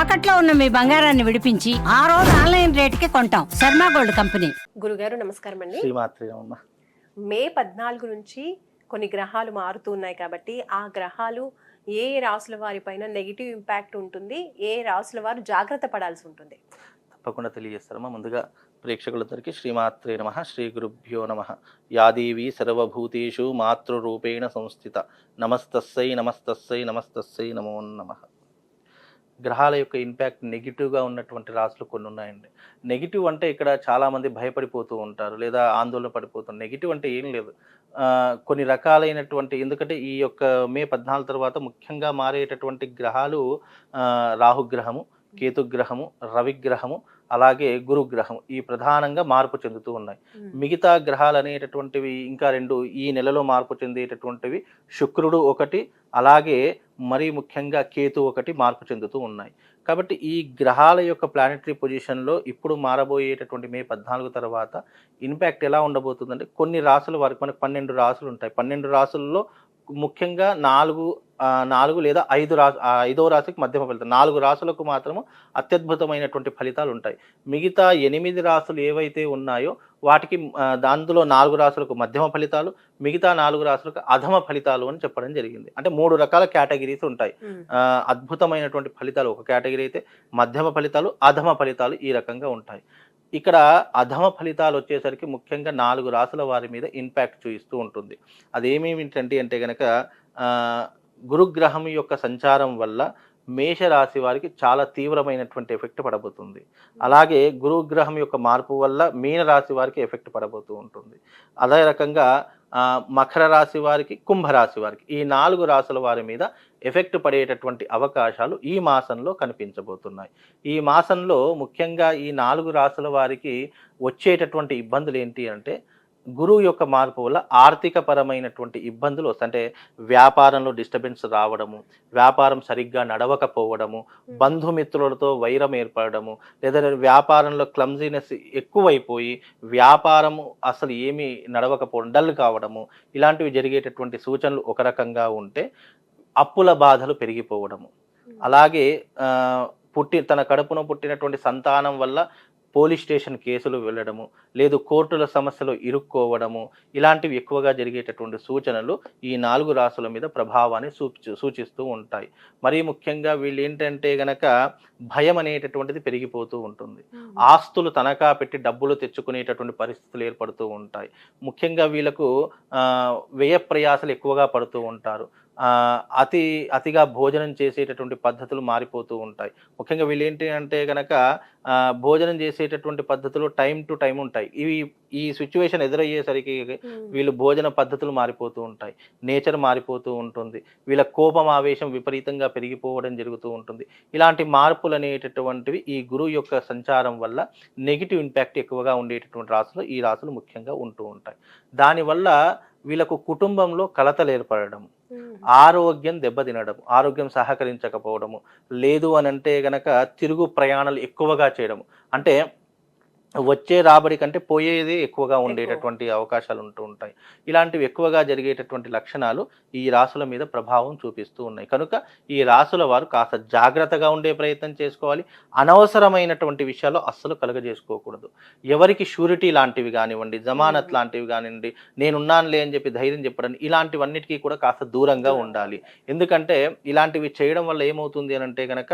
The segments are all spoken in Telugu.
తాకట్లో ఉన్న మీ బంగారాన్ని విడిపించి ఆ రోజు ఆన్లైన్ రేటుకి కొంటాం. Sharma gold company. గురుగారు నమస్కారం అండి. మే పద్నాలుగు నుంచి కొన్ని గ్రహాలు మారుతూ ఉన్నాయి కాబట్టి ఆ గ్రహాలు ఏ ఏ రాసుల వారిపైన నెగిటివ్ ఇంపాక్ట్ ఉంటుంది ఏ రాసుల వారు జాగ్రత్త పడాల్సి ఉంటుంది. తప్పకుండా తెలియజేస్తారమ్మా. ముందుగా ప్రేక్షకులందరికీ శ్రీమాత్రే నమ. శ్రీ గురుభ్యో నమ. యాదేవి సర్వభూతేషు మాతృరూపేణ సంస్థిత. నమస్తస్సై నమస్తస్సై నమస్తస్సై నమో నమ. గ్రహాల యొక్క ఇంపాక్ట్ నెగిటివ్గా ఉన్నటువంటి రాసులు కొన్ని ఉన్నాయండి. నెగిటివ్ అంటే ఇక్కడ చాలామంది భయపడిపోతూ ఉంటారు లేదా ఆందోళన పడిపోతారు నెగిటివ్ అంటే ఏం లేదు. కొన్ని రకాలైనటువంటి ఎందుకంటే ఈ యొక్క మే పద్నాలుగు తర్వాత ముఖ్యంగా మారేటటువంటి గ్రహాలు రాహుగ్రహము కేతుగ్రహము రవిగ్రహము అలాగే గురుగ్రహం ఈ ప్రధానంగా మార్పు చెందుతూ ఉన్నాయి. మిగతా గ్రహాలు అనేటటువంటివి ఇంకా రెండు ఈ నెలలో మార్పు చెందేటటువంటివి శుక్రుడు ఒకటి అలాగే మరీ ముఖ్యంగా కేతు ఒకటి మార్పు చెందుతూ ఉన్నాయి. కాబట్టి ఈ గ్రహాల యొక్క ప్లానెటరీ పొజిషన్లో ఇప్పుడు మారబోయేటటువంటి మే పద్నాలుగు తర్వాత ఇంపాక్ట్ ఎలా ఉండబోతుందంటే కొన్ని రాసుల వారికి మనకు పన్నెండు రాసులు ఉంటాయి. పన్నెండు రాసుల్లో ముఖ్యంగా నాలుగు నాలుగు లేదా ఐదు రా ఐదో రాశికి మధ్యమ ఫలితం నాలుగు రాసులకు మాత్రము అత్యద్భుతమైనటువంటి ఫలితాలు ఉంటాయి. మిగతా ఎనిమిది రాసులు ఏవైతే ఉన్నాయో వాటికి ఆ, అందులో నాలుగు రాసులకు మధ్యమ ఫలితాలు మిగతా నాలుగు రాసులకు అధమ ఫలితాలు అని చెప్పడం జరిగింది. అంటే మూడు రకాల కేటగిరీస్ ఉంటాయి. అద్భుతమైనటువంటి ఫలితాలు ఒక కేటగిరీ అయితే మధ్యమ ఫలితాలు అధమ ఫలితాలు ఈ రకంగా ఉంటాయి. ఇక్కడ అధమ ఫలితాలు వచ్చేసరికి ముఖ్యంగా నాలుగు రాసుల వారి మీద ఇంపాక్ట్ చూపిస్తూ ఉంటుంది. అదేమేమిటంటే అంటే కనుక గురుగ్రహం యొక్క సంచారం వల్ల మేషరాశి వారికి చాలా తీవ్రమైనటువంటి ఎఫెక్ట్ పడబోతుంది. అలాగే గురుగ్రహం యొక్క మార్పు వల్ల మీనరాశి వారికి ఎఫెక్ట్ పడబోతూ ఉంటుంది. అదే రకంగా మకర రాశి వారికి కుంభరాశి వారికి ఈ నాలుగు రాసుల వారి మీద ఎఫెక్ట్ పడేటటువంటి అవకాశాలు ఈ మాసంలో కనిపించబోతున్నాయి. ఈ మాసంలో ముఖ్యంగా ఈ నాలుగు రాసుల వారికి వచ్చేటటువంటి ఇబ్బందులు ఏంటి అంటే గురువు యొక్క మార్పు వల్ల ఆర్థిక పరమైనటువంటి ఇబ్బందులు వస్తాయి అంటే వ్యాపారంలో డిస్టర్బెన్స్ రావడము వ్యాపారం సరిగ్గా నడవకపోవడము బంధుమిత్రులతో వైరం ఏర్పడము లేదా వ్యాపారంలో క్లమ్జీనెస్ ఎక్కువైపోయి వ్యాపారము అసలు ఏమీ నడవకపోవడం డల్ కావడము ఇలాంటివి జరిగేటటువంటి సూచనలు ఒక రకంగా ఉంటే అప్పుల బాధలు పెరిగిపోవడము. అలాగే పుట్టి తన కడుపున పుట్టినటువంటి సంతానం వల్ల పోలీస్ స్టేషన్ కేసులు వెళ్ళడము లేదు కోర్టుల సమస్యలు ఇరుక్కోవడము ఇలాంటివి ఎక్కువగా జరిగేటటువంటి సూచనలు ఈ నాలుగు రాసుల మీద ప్రభావాన్ని సూచి సూచిస్తూ ఉంటాయి. మరీ ముఖ్యంగా వీళ్ళు ఏంటంటే గనక భయం అనేటటువంటిది పెరిగిపోతూ ఉంటుంది. ఆస్తులు తనఖా పెట్టి డబ్బులు తెచ్చుకునేటటువంటి పరిస్థితులు ఏర్పడుతూ ఉంటాయి. ముఖ్యంగా వీళ్ళకు వ్యయ ప్రయాసలు ఎక్కువగా పడుతూ ఉంటారు. అతి అతిగా భోజనం చేసేటటువంటి పద్ధతులు మారిపోతూ ఉంటాయి. ముఖ్యంగా వీళ్ళు ఏంటి అంటే కనుక భోజనం చేసేటటువంటి పద్ధతులు టైం టు టైం ఉంటాయి. ఇవి ఈ సిచ్యువేషన్ ఎదురయ్యేసరికి ఉమ్. వీళ్ళు భోజన పద్ధతులు మారిపోతూ ఉంటాయి. నేచర్ మారిపోతూ ఉంటుంది. వీళ్ళ కోపం ఆవేశం విపరీతంగా పెరిగిపోవడం జరుగుతూ ఉంటుంది. ఇలాంటి మార్పులు అనేటటువంటివి ఈ గురువు యొక్క సంచారం వల్ల నెగిటివ్ ఇంపాక్ట్ ఎక్కువగా ఉండేటటువంటి రాసులు ఈ రాసులు ముఖ్యంగా ఉంటూ ఉంటాయి. దానివల్ల వీళ్ళకు కుటుంబంలో కలతలు ఏర్పడడం ఉమ్. ఆరోగ్యం దెబ్బతినడం ఆరోగ్యం సహకరించకపోవడము లేదు అని అంటే గనక తిరుగు ప్రయాణాలు ఎక్కువగా చేయడము. అంటే వచ్చే రాబడి కంటే పోయేది ఎక్కువగా ఉండేటటువంటి అవకాశాలు ఉంటూ ఉంటాయి. ఇలాంటివి ఎక్కువగా జరిగేటటువంటి లక్షణాలు ఈ రాసుల మీద ప్రభావం చూపిస్తూ ఉన్నాయి. కనుక ఈ రాసుల వారు కాస్త జాగ్రత్తగా ఉండే ప్రయత్నం చేసుకోవాలి. అనవసరమైనటువంటి విషయాలు అస్సలు కలుగజేసుకోకూడదు. ఎవరికి షూరిటీ లాంటివి కానివ్వండి జమానత్ లాంటివి కానివ్వండి నేనున్నానులే అని చెప్పి ధైర్యం చెప్పడం ఇలాంటివన్నిటికీ కూడా కాస్త దూరంగా ఉండాలి. ఎందుకంటే ఇలాంటివి చేయడం వల్ల ఏమవుతుంది అని అంటే గనక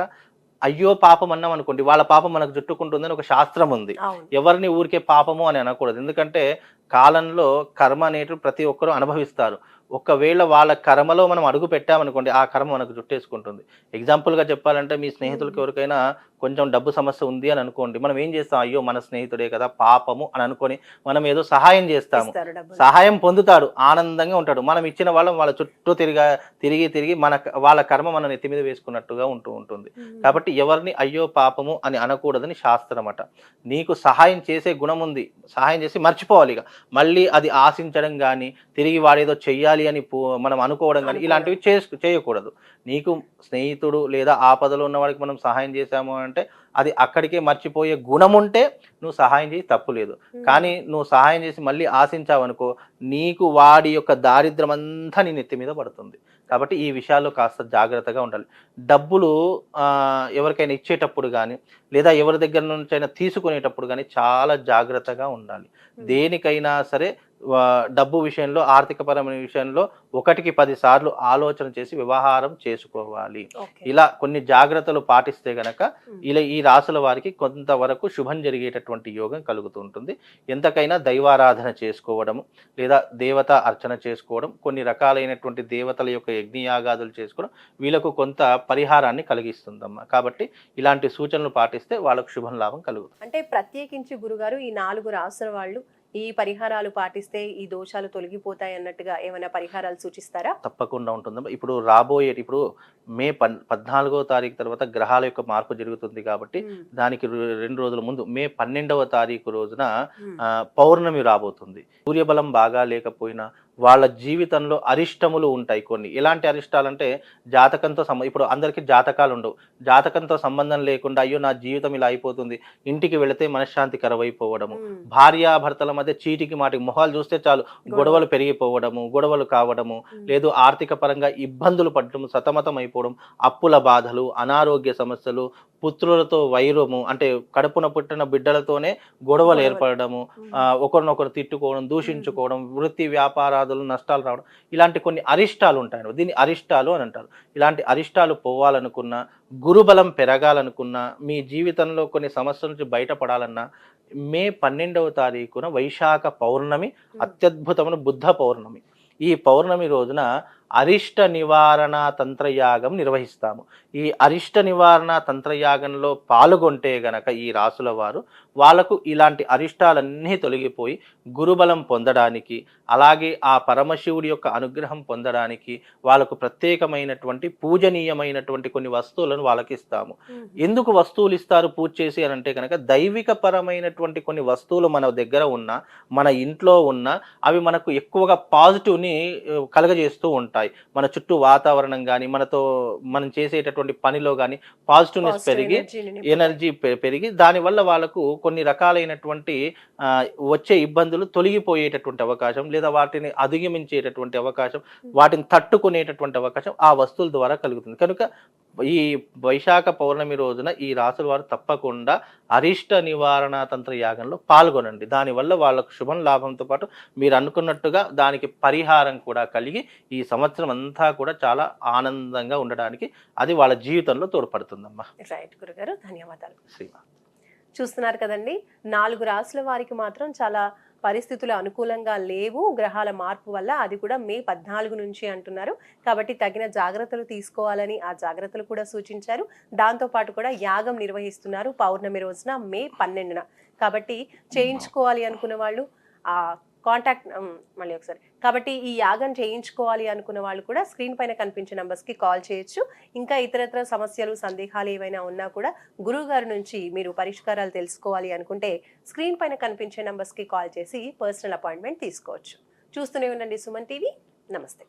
అయ్యో పాపం అన్నాం అనుకోండి వాళ్ళ పాపం మనకు చుట్టుకుంటుందని ఒక శాస్త్రం ఉంది. ఎవరిని ఊరికే పాపము అని అనకూడదు. ఎందుకంటే కాలంలో కర్మ అనేటివి ప్రతి ఒక్కరూ అనుభవిస్తారు. ఒకవేళ వాళ్ళ కర్మలో మనం అడుగు పెట్టామనుకోండి ఆ కర్మ మనకు చుట్టేసుకుంటుంది ఎగ్జాంపుల్గా చెప్పాలంటే మీ స్నేహితులకి ఎవరికైనా కొంచెం డబ్బు సమస్య ఉంది అని అనుకోండి. మనం ఏం చేస్తాం? అయ్యో మన స్నేహితుడే కదా పాపము అని అనుకొని మనం ఏదో సహాయం చేస్తాము. సహాయం పొందుతాడు ఆనందంగా ఉంటాడు. మనం ఇచ్చిన వాళ్ళం వాళ్ళ చుట్టూ తిరిగా తిరిగి తిరిగి మన వాళ్ళ కర్మ మన నెత్తి మీద వేసుకున్నట్టుగా ఉంటూ ఉంటుంది. కాబట్టి ఎవరిని అయ్యో పాపము అని అనకూడదని శాస్త్రం అట నీకు సహాయం చేసే గుణం ఉంది. సహాయం చేసి మర్చిపోవాలి ఇక. మళ్ళీ అది ఆశించడం కానీ తిరిగి వాడేదో చెయ్యాలి అని పో- మనం అనుకోవడం కానీ ఇలాంటివి చేసు చేయకూడదు. నీకు స్నేహితుడు లేదా ఆపదలో ఉన్న వాడికి మనం సహాయం చేశాము అంటే అది అక్కడికే మర్చిపోయే గుణం ఉంటే నువ్వు సహాయం చేసి తప్పు లేదు. కానీ నువ్వు సహాయం చేసి మళ్ళీ ఆశించావనుకో నీకు వాడి యొక్క దారిద్రం అంతా నీ నెత్తి మీద పడుతుంది. కాబట్టి ఈ విషయాల్లో కాస్త జాగ్రత్తగా ఉండాలి. డబ్బులు ఎవరికైనా ఇచ్చేటప్పుడు కానీ లేదా ఎవరి దగ్గర నుంచైనా తీసుకునేటప్పుడు కానీ చాలా జాగ్రత్తగా ఉండాలి. దేనికైనా సరే డబ్బు విషయంలో ఆర్థికపరమైన విషయంలో ఒకటికి పది సార్లు ఆలోచన చేసి వ్యవహారం చేసుకోవాలి. ఇలా కొన్ని జాగ్రత్తలు పాటిస్తే గనక ఇలా ఈ రాసుల వారికి కొంతవరకు శుభం జరిగేటటువంటి యోగం కలుగుతూ ఉంటుంది ఎంతకైనా దైవారాధన చేసుకోవడం లేదా దేవత అర్చన చేసుకోవడం కొన్ని రకాలైనటువంటి దేవతల యొక్క యజ్ఞయాగాదులు చేసుకోవడం వీళ్ళకు కొంత పరిహారాన్ని కలిగిస్తుందమ్మా. కాబట్టి ఇలాంటి సూచనలు పాటిస్తే వాళ్ళకు శుభం లాభం కలుగుతుంది. అంటే ప్రత్యేకించి గురుగారు ఈ నాలుగు రాసుల వాళ్ళు ఈ పరిహారాలు పాటిస్తే ఈ దోషాలు తొలగిపోతాయి అన్నట్టుగా ఏమైనా పరిహారాలు సూచిస్తారా? తప్పకుండా ఉంటుందమ్మా ఇప్పుడు రాబోయే ఇప్పుడు మే పద్నాలుగో తారీఖు తర్వాత గ్రహాల యొక్క మార్పు జరుగుతుంది కాబట్టి దానికి రెండు రోజుల ముందు మే పన్నెండవ తారీఖు రోజున ఆ, పౌర్ణమి రాబోతుంది. సూర్యబలం బాగా లేకపోయినా వాళ్ళ జీవితంలో అరిష్టములు ఉంటాయి కొన్ని. ఎలాంటి అరిష్టాలంటే జాతకంతో సంబ ఇప్పుడు అందరికీ జాతకాలు ఉండవు జాతకంతో సంబంధం లేకుండా అయ్యో నా జీవితం ఇలా అయిపోతుంది ఇంటికి వెళితే మనశ్శాంతి కరవైపోవడము. భార్యాభర్తల మధ్య చీటికి మాటికి మొహాలు చూస్తే చాలు గొడవలు. పెరిగిపోవడము గొడవలు కావడము లేదు ఆర్థిక పరంగా ఇబ్బందులు పడటం సతమతం అయిపోవడం అప్పుల బాధలు అనారోగ్య సమస్యలు పుత్రులతో వైరము అంటే కడుపున పుట్టిన బిడ్డలతోనే గొడవలు. ఏర్పడము ఒకరినొకరు తిట్టుకోవడం దూషించుకోవడం వృత్తి వ్యాపారాదులు నష్టాలు రావడం ఇలాంటి కొన్ని అరిష్టాలు ఉంటాయి దీన్ని అరిష్టాలు అని అంటారు. ఇలాంటి అరిష్టాలు పోవాలనుకున్నా గురుబలం పెరగాలనుకున్నా మీ జీవితంలో కొన్ని సమస్యల నుంచి బయటపడాలన్నా మే పన్నెండవ తారీఖున వైశాఖ పౌర్ణమి అత్యద్భుతమైన బుద్ధ పౌర్ణమి. ఈ పౌర్ణమి రోజున అరిష్ట నివారణ తంత్రయాగం నిర్వహిస్తాము. ఈ అరిష్ట నివారణ తంత్రయాగంలో పాల్గొంటే గనక ఈ రాసుల వారు వాళ్ళకు ఇలాంటి అరిష్టాలన్నీ తొలగిపోయి గురుబలం పొందడానికి అలాగే ఆ పరమశివుడి యొక్క అనుగ్రహం పొందడానికి వాళ్ళకు ప్రత్యేకమైనటువంటి పూజనీయమైనటువంటి కొన్ని వస్తువులను వాళ్ళకి ఇస్తాము. ఎందుకు వస్తువులు ఇస్తారు పూజ చేసి అని అంటే కనుక దైవిక పరమైనటువంటి కొన్ని వస్తువులు మన దగ్గర ఉన్న మన ఇంట్లో ఉన్న అవి మనకు ఎక్కువగా పాజిటివ్ని కలగజేస్తూ ఉంటాయి మన చుట్టూ వాతావరణం కానీ మనతో మనం చేసేటటువంటి పనిలో కానీ పాజిటివ్నెస్ పెరిగి. ఎనర్జీ పెరిగి దానివల్ల వాళ్ళకు కొన్ని రకాలైనటువంటి వచ్చే ఇబ్బందులు తొలగిపోయేటటువంటి అవకాశం లేదా వాటిని అధిగమించేటటువంటి అవకాశం వాటిని తట్టుకునేటటువంటి అవకాశం ఆ వస్తువుల ద్వారా కలుగుతుంది. కనుక ఈ వైశాఖ పౌర్ణమి రోజున ఈ రాసుల వారు తప్పకుండా అరిష్ట నివారణ తంత్ర యాగంలో పాల్గొనండి. దానివల్ల వాళ్ళకు శుభం లాభంతో పాటు మీరు అనుకున్నట్టుగా దానికి పరిహారం కూడా కలిగి ఈ సంవత్సరం అంతా కూడా చాలా ఆనందంగా ఉండడానికి అది వాళ్ళ జీవితంలో తోడ్పడుతుందమ్మా. రైట్ గురుగారు. ధన్యవాదాలు. శ్రీమా చూస్తున్నారు కదండి. నాలుగు రాసుల వారికి మాత్రం చాలా పరిస్థితులు అనుకూలంగా లేవు. గ్రహాల మార్పు వల్ల అది కూడా మే పద్నాలుగు నుంచి అంటున్నారు. కాబట్టి తగిన జాగ్రత్తలు తీసుకోవాలని ఆ జాగ్రత్తలు కూడా సూచించారు. దాంతో పాటు కూడా యాగం నిర్వహిస్తున్నారు పౌర్ణమి రోజున మే పన్నెండున. కాబట్టి చేయించుకోవాలి అనుకున్న వాళ్ళు ఆ కాంటాక్ట్ మళ్ళీ ఒకసారి. కాబట్టి ఈ యాగం చేయించుకోవాలి అనుకున్న వాళ్ళు కూడా స్క్రీన్ పైన కనిపించే నంబర్స్కి కాల్ చేయొచ్చు. ఇంకా ఇతరత్ర సమస్యలు సందేహాలు ఏవైనా ఉన్నా కూడా గురువు గారి నుంచి మీరు పరిష్కారాలు తెలుసుకోవాలి అనుకుంటే స్క్రీన్ పైన కనిపించే నంబర్స్కి కాల్ చేసి పర్సనల్ అపాయింట్మెంట్ తీసుకోవచ్చు. చూస్తూనే ఉండండి సుమన్ టీవీ. నమస్తే.